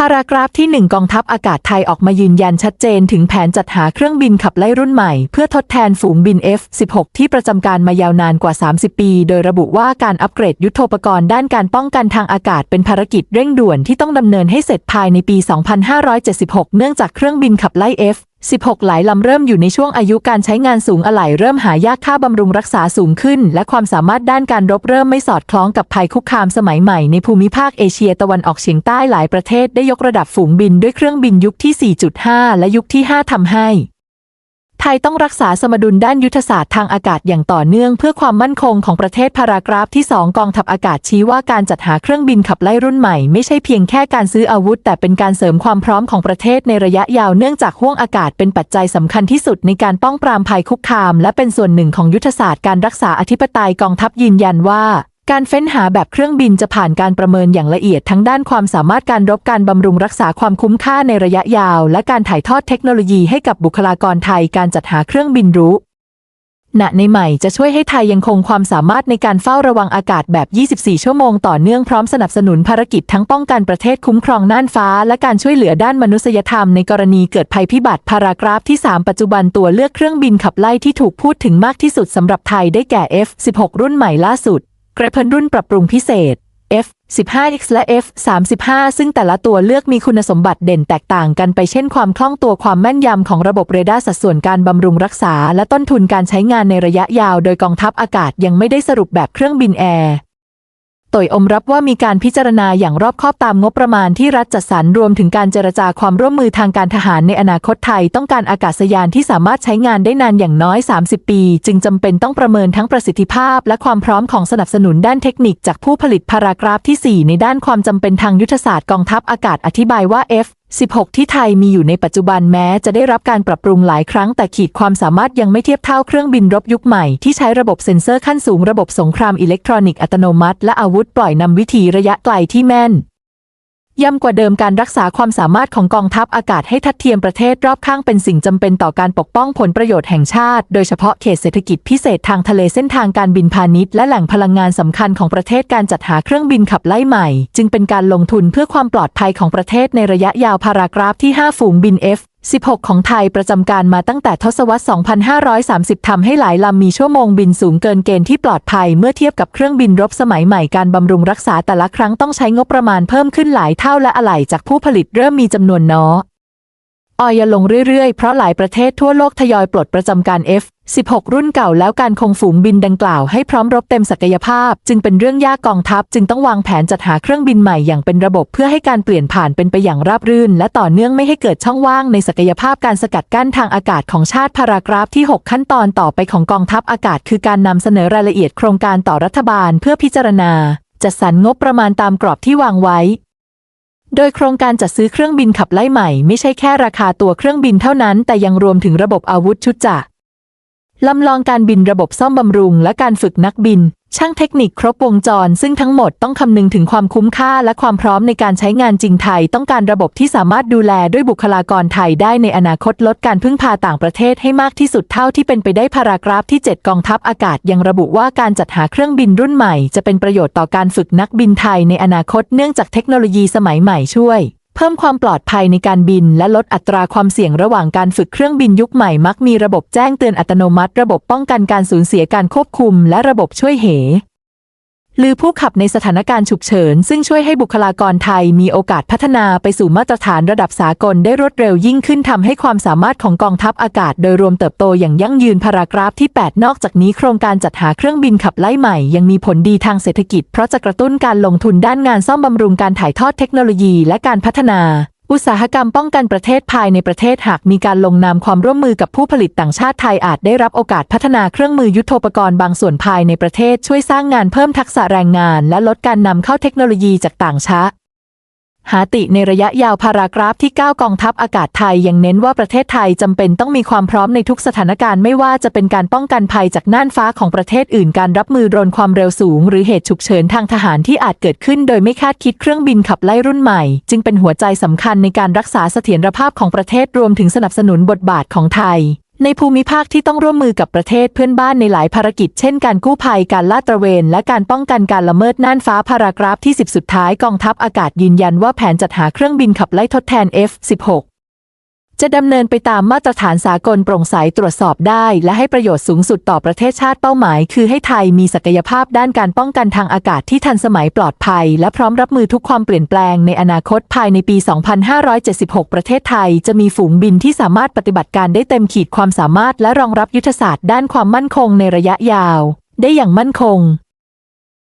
พารากราฟที่ 1 กองทัพอากาศไทยออกมายืนยันชัดเจนถึงแผนจัดหาเครื่องบินขับไล่รุ่นใหม่ เพื่อทดแทนฝูงบิน F-16 ที่ประจำการมายาวนานกว่า 30 ปี โดยระบุว่าการอัปเกรดยุทโธปกรณ์ด้านการป้องกันทางอากาศเป็นภารกิจเร่งด่วนที่ต้องดำเนินให้เสร็จภายในปี 2576 เนื่องจากเครื่องบินขับไล่ F 16 หลายลำเริ่มอยู่ในช่วงอายุการใช้งานสูงอะไหล่เริ่มหายากค่าบำรุงรักษาสูงขึ้น และความสามารถด้านการรบเริ่มไม่สอดคล้องกับภัยคุกคามสมัยใหม่ในภูมิภาคเอเชียตะวันออกเฉียงใต้หลายประเทศได้ยกระดับฝูงบินด้วยเครื่องบินยุคที่ 4.5 และยุคที่ 5ทำให้ ทยต้องรักษาสมดุลด้านยุทธศาสตร์ทางอากาศอย่างต่อเนื่องเพื่อความมั่นคงของประเทศพารากราฟที่ 2 กองทัพอากาศชี้ว่าการจัดหาเครื่องบินขับไล่รุ่นใหม่ไม่ใช่เพียงแค่การซื้ออาวุธ แต่เป็นการเสริมความพร้อมของประเทศในระยะยาวเนื่องจากห้วงอากาศเป็นปัจจัยสำคัญที่สุดในการป้องปรามภัยคุกคาม และเป็นส่วนหนึ่งของยุทธศาสตร์การรักษาอธิปไตยกองทัพยืนยันว่า การเฟ้นหาแบบเครื่องบินจะผ่านการประเมินอย่างละเอียดทั้งด้านความสามารถการรบการบำรุงรักษาความคุ้มค่าในระยะยาว และการถ่ายทอดเทคโนโลยีให้กับบุคลากรไทยการจัดหาเครื่องบินรู้ณในใหม่จะช่วยให้ไทยยังคงความสามารถในการเฝ้าระวังอากาศแบบ 24 ชั่วโมงต่อเนื่องพร้อมสนับสนุนภารกิจทั้งป้องกันประเทศคุ้มครองน่านฟ้า และการช่วยเหลือด้านมนุษยธรรมในกรณีเกิดภัยพิบัติพารากราฟที่ 3 ปัจจุบันตัวเลือกเครื่องบินขับไล่ที่ถูกพูดถึงมากที่สุดสำหรับไทยได้แก่ F16 รุ่นใหม่ล่าสุด เกรเพินรุ่นปรับปรุงพิเศษ F 15X และ F 35 ซึ่งแต่ละตัวเลือกมีคุณสมบัติเด่นแตกต่างกันไปเช่นความคล่องตัวความแม่นยำของระบบเรดาร์สัดส่วนการบำรุงรักษา และต้นทุนการใช้งานในระยะยาว โดยกองทัพอากาศยังไม่ได้สรุปแบบเครื่องบินแอร์ ต่อยอมรับว่ามีการพิจารณาอย่างรอบคอบตามงบประมาณที่รัฐจัดสรรรวมถึงการเจรจาความร่วมมือทางการทหารในอนาคตไทยต้องการอากาศยานที่สามารถใช้งานได้นานอย่างน้อย 30 ปี จึงจำเป็นต้องประเมินทั้งประสิทธิภาพ และความพร้อมของสนับสนุนด้านเทคนิคจากผู้ผลิตพารากราฟที่ 4 ในด้านความจำเป็นทางยุทธศาสตร์กองทัพอากาศอธิบายว่า F 16 ที่ไทยมีอยู่ในปัจจุบันแม้จะได้รับการปรับปรุงหลายครั้งแต่ขีดความสามารถยังไม่เทียบเท่าเครื่องบินรบยุคใหม่ที่ใช้ระบบเซ็นเซอร์ขั้นสูงระบบสงครามอิเล็กทรอนิกส์อัตโนมัติ และอาวุธปล่อยนำวิธีระยะไกลที่แม่น ย่ำกว่าเดิมการรักษาความสามารถของกองทัพอากาศให้ทัดเทียมประเทศรอบข้างเป็นสิ่งจำเป็นต่อการปกป้องผลประโยชน์แห่งชาติ โดยเฉพาะเขตเศรษฐกิจพิเศษทางทะเลเส้นทางการบินพาณิชย์และแหล่งพลังงานสำคัญของประเทศการจัดหาเครื่องบินขับไล่ใหม่ จึงเป็นการลงทุนเพื่อความปลอดภัยของประเทศในระยะยาวพารากราฟที่ 5 ฝูงบิน F 16 ของไทยประจำการมาตั้งแต่ทศวรรษ 2530 ทำให้หลายลำมีชั่วโมงบินสูงเกินเกณฑ์ที่ปลอดภัยเมื่อเทียบกับเครื่องบินรบสมัยใหม่การบำรุงรักษาแต่ละครั้งต้องใช้งบประมาณเพิ่มขึ้นหลายเท่าและอะไหล่จากผู้ผลิตเริ่มมีจำนวนน้อย ออยลงเรื่อยๆ เพราะหลายประเทศทั่วโลกทยอยปลดประจำการ F 16 รุ่นเก่าแล้วการคงฝูงบินดังกล่าวให้พร้อมรบเต็มศักยภาพ จึงเป็นเรื่องยากกองทัพ จึงต้องวางแผนจัดหาเครื่องบินใหม่อย่างเป็นระบบเพื่อให้การเปลี่ยนผ่านเป็นไปอย่างราบรื่น และต่อเนื่องไม่ให้เกิดช่องว่างในศักยภาพการสกัดกั้นทางอากาศของชาติพารากราฟที่ 6 ขั้นตอนต่อไปของกองทัพอากาศ คือการนำเสนอรายละเอียดโครงการต่อรัฐบาลเพื่อพิจารณาจัดสรรงบประมาณตามกรอบที่วางไว้ โดยโครงการจัดซื้อเครื่องบินขับไล่ใหม่ ไม่ใช่แค่ราคาตัวเครื่องบินเท่านั้น แต่ยังรวมถึงระบบอาวุธชุดจักรลำลองการบินระบบซ่อมบำรุงและการฝึกนักบิน ช่างเทคนิคครบวงจร ซึ่งทั้งหมดต้องคำนึงถึงความคุ้มค่าและความพร้อมในการใช้งานจริงไทย ต้องการระบบที่สามารถดูแลด้วยบุคลากรไทยได้ในอนาคตลดการพึ่งพาต่างประเทศให้มากที่สุดเท่าที่เป็นไปได้พารากราฟที่ 7 กองทัพอากาศยังระบุว่าการจัดหาเครื่องบินรุ่นใหม่ จะเป็นประโยชน์ต่อการฝึกนักบินไทยในอนาคตเนื่องจากเทคโนโลยีสมัยใหม่ช่วย เพิ่มความปลอดภัยในการบิน และลดอัตราความเสี่ยงระหว่างการฝึกเครื่องบินยุคใหม่มักมีระบบแจ้งเตือนอัตโนมัติ ระบบป้องกันการสูญเสียการควบคุม และระบบช่วยเห ลือผู้ขับในสถานการณ์ฉุกเฉิน ซึ่งช่วยให้บุคลากรไทยมีโอกาสพัฒนาไปสู่มาตรฐานระดับสากลได้รวดเร็วยิ่งขึ้นทำให้ความสามารถของกองทัพอากาศ โดยรวมเติบโตอย่างยั่งยืนพารากราฟที่ 8 นอกจากนี้โครงการจัดหาเครื่องบินขับไล่ใหม่ยังมีผลดีทางเศรษฐกิจเพราะจะกระตุ้นการลงทุนด้านงานซ่อมบำรุงการถ่ายทอดเทคโนโลยีและการพัฒนา อุตสาหกรรมป้องกันประเทศภายในประเทศหากมีการลงนามความร่วมมือกับผู้ผลิตต่างชาติไทยอาจได้รับโอกาสพัฒนาเครื่องมือยุทโธปกรณ์บางส่วนภายในประเทศช่วยสร้างงานเพิ่มทักษะแรงงาน และลดการนำเข้าเทคโนโลยีจากต่างชาติ หาติในระยะยาวพารากราฟที่ 9 กองทัพอากาศไทยยังเน้นว่าประเทศไทยจำเป็นต้องมีความพร้อมในทุกสถานการณ์ไม่ว่าจะเป็นการป้องกันภัยจากน่านฟ้าของประเทศอื่นการรับมือโดรนความเร็วสูง หรือเหตุฉุกเฉินทางทหารที่อาจเกิดขึ้นโดยไม่คาดคิดเครื่องบินขับไล่รุ่นใหม่ จึงเป็นหัวใจสำคัญในการรักษาเสถียรภาพของประเทศรวมถึงสนับสนุนบทบาทของไทย ในภูมิภาคที่ต้องร่วมมือกับประเทศเพื่อนบ้านในหลายภารกิจเช่นการกู้ภัยการลาดตระเวน และการป้องกันการละเมิดน่านฟ้าพารากราฟที่ 10 สุดท้ายกองทัพอากาศยืนยันว่าแผนจัดหาเครื่องบินขับไล่ทดแทน F-16 จะดำเนินไปตามมาตรฐานสากลโปร่งใสตรวจสอบได้ และให้ประโยชน์สูงสุดต่อประเทศชาติเป้าหมาย คือให้ไทยมีศักยภาพด้านการป้องกันทางอากาศที่ทันสมัยปลอดภัย และพร้อมรับมือทุกความเปลี่ยนแปลงในอนาคตภายในปี 2576 ประเทศไทย จะมีฝูงบินที่สามารถปฏิบัติการได้เต็มขีดความสามารถ และรองรับยุทธศาสตร์ด้านความมั่นคงในระยะยาว ได้อย่างมั่นคง